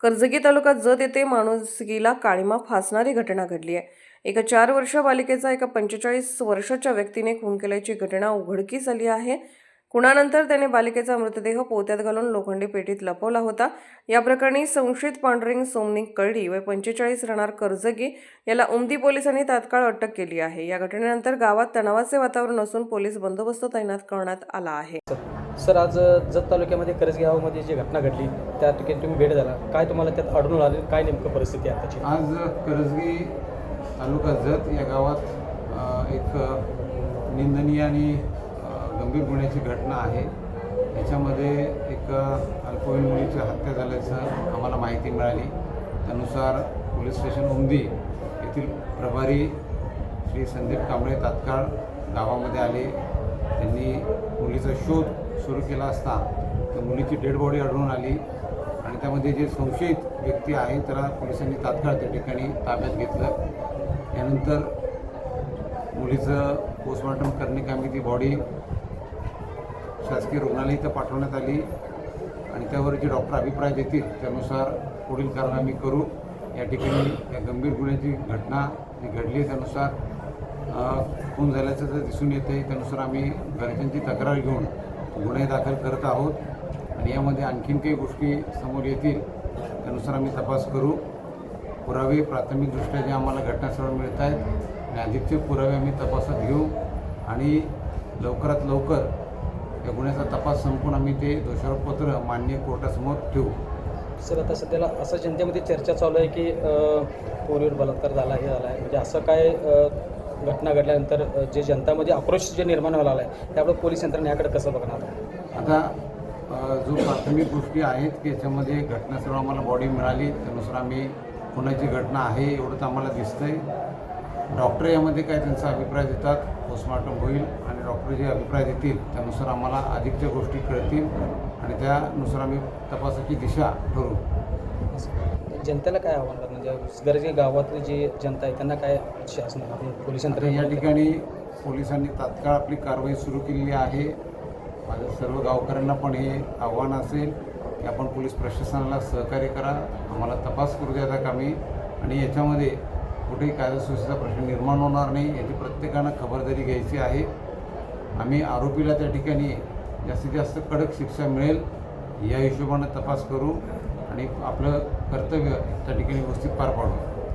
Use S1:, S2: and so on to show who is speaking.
S1: कर्जगी तालुक्यात जत येथे माणुसकीला काळीमा फासणारी घटना घडली आहे. एका चार वर्ष बालिकेचा एका पंचेचाळीस वर्षाच्या व्यक्तीने खून केल्याची घटना उघडकीस आली आहे. खुणानंतर त्याने बालिकेचा मृतदेह पोत्यात घालून लोखंडी पेटीत लपवला होता. या प्रकरणी संशयित पांढरिंग सोमनिक कळडी व पंचेचाळीस राहणार कर्जगी याला उमदी पोलिसांनी तात्काळ अटक केली आहे. या घटनेनंतर गावात तणावाचे वातावरण असून पोलीस बंदोबस्त तैनात करण्यात आला आहे.
S2: सर आज जत तालुक्यामध्ये करज गावामध्ये जी घटना घडली त्या ठिकाणी तुम्ही भेट झाला काय तुम्हाला त्यात आढळून आले? काय नेमकं परिस्थिती आहे त्याची
S3: आज करजगी तालुका जत या गावात एक निंदनीय आणि गंभीर गुन्ह्याची घटना आहे. याच्यामध्ये एक अल्पवयीन मुलीची हत्या झाल्याचं आम्हाला माहिती मिळाली. त्यानुसार पोलीस स्टेशन उमदी येथील प्रभारी श्री संदीप कांबळे तात्काळ गावामध्ये आले. त्यांनी मुलीचा शोध सुरू केला असता त्या मुलीची डेड बॉडी आढळून आली. आणि त्यामध्ये जे संशयित व्यक्ती आहे त्याला पोलिसांनी तात्काळ त्या ठिकाणी ताब्यात घेतलं. यानंतर मुलीचं पोस्टमॉर्टम करण्याकामी ती बॉडी शासकीय रुग्णालय इथं पाठवण्यात आली. आणि त्यावर जे डॉक्टर अभिप्राय देतील त्यानुसार पुढील कारण आम्ही करू. या ठिकाणी या गंभीर गुन्ह्याची घटना जी घडली. त्यानुसार खून झाल्याचं जर दिसून येते त्यानुसार आम्ही घरच्यांची तक्रार घेऊन गुन्हे दाखल करत आहोत आणि यामध्ये आणखीन काही गोष्टी समोर येतील त्यानुसार आम्ही तपास करू. पुरावे प्राथमिकदृष्ट्या जे आम्हाला घटनास्थळावर मिळत आहेत आणि अधिकचे पुरावे आम्ही तपासात घेऊ आणि लवकरात लवकर या गुन्ह्याचा तपास संपून आम्ही ते दोषारोपपत्र मान्य कोर्टासमोर ठेवू.
S2: सर आता सध्याला असं जनतेमध्ये चर्चा चालू आहे की अ, बलात्कार झाला हे झाला आहे. म्हणजे असं काय घटना घडल्यानंतर जे जनतामध्ये आक्रोश जे निर्माण व्हायला आला आहे त्यामुळे पोलीस यंत्रणा याकडे कसं बघणार?
S3: आता जो प्राथमिक गोष्टी आहेत की याच्यामध्ये घटनास्थळ आम्हाला बॉडी मिळाली त्यानुसार आम्ही खुनाची घटना आहे एवढंच आम्हाला दिसतंय. डॉक्टर यामध्ये काय त्यांचा अभिप्राय देतात पोस्टमॉर्टम होईल आणि डॉक्टर जे अभिप्राय देतील त्यानुसार आम्हाला अधिकच्या गोष्टी कळतील आणि त्यानुसार आम्ही तपासाची दिशा ठरवू.
S2: जनतेला काय आव्हान म्हणजे गरजे गावातली जी जनता आहे त्यांना काय शासन आपण पोलीस
S3: आता या ठिकाणी पोलिसांनी तात्काळ आपली कारवाई सुरू केलेली आहे. माझ्या सर्व गावकऱ्यांना पण हे आव्हान असेल की आपण पोलीस प्रशासनाला सहकार्य करा. आम्हाला तपास करू द्या कामी. आणि याच्यामध्ये कुठेही कायदा प्रश्न निर्माण होणार नाही याची प्रत्येकानं खबरदारी घ्यायची आहे. आम्ही आरोपीला त्या ठिकाणी जास्तीत जास्त कडक शिक्षा मिळेल. या हिशोबानं तपास करू. आणि आपलं कर्तव्य त्या ठिकाणी व्यवस्थित पार पाडू